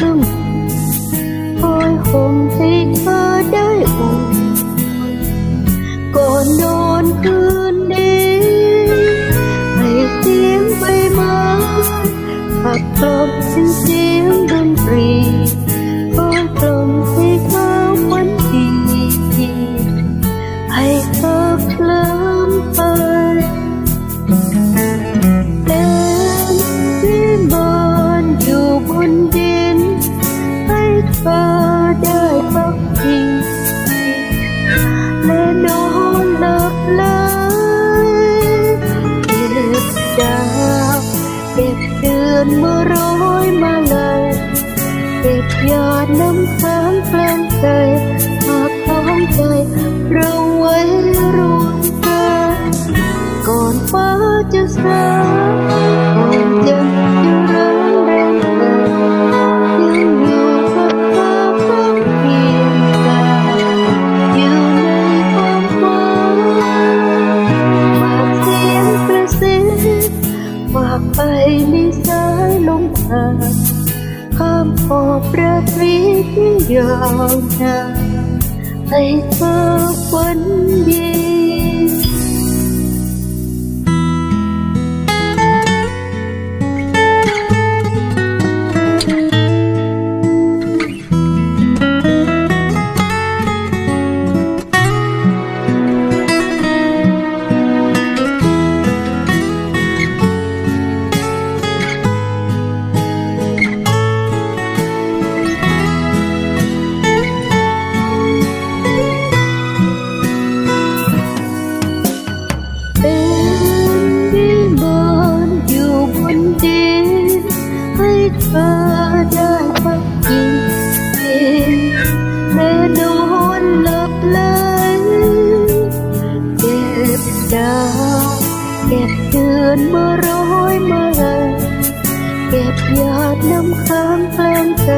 không Ôi hồn thì thương ơn mưa rối mang lời đẹp giọt nấm sáng lên tay ในสายลมผ่านข้ามขอบประเวิที่ยาวนานให้เธอฝันเย็น ดา เก็บเดือนเมื่อร้อยเมื่อไรเก็บยอดน้ำค้างแปลงใจ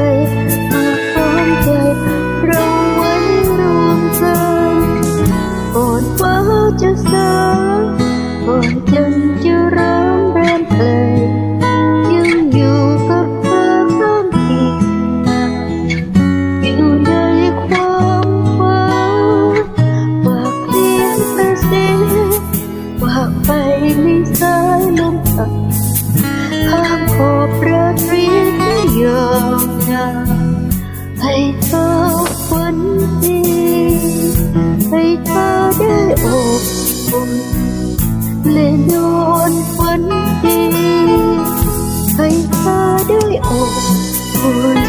ในสายลมพัดข้ามขอบราตรีที่ยาวนานให้เธอฝันดีให้เธอได้อบอุ่นและนอนฝันดีให้เธอได้อบอุ่น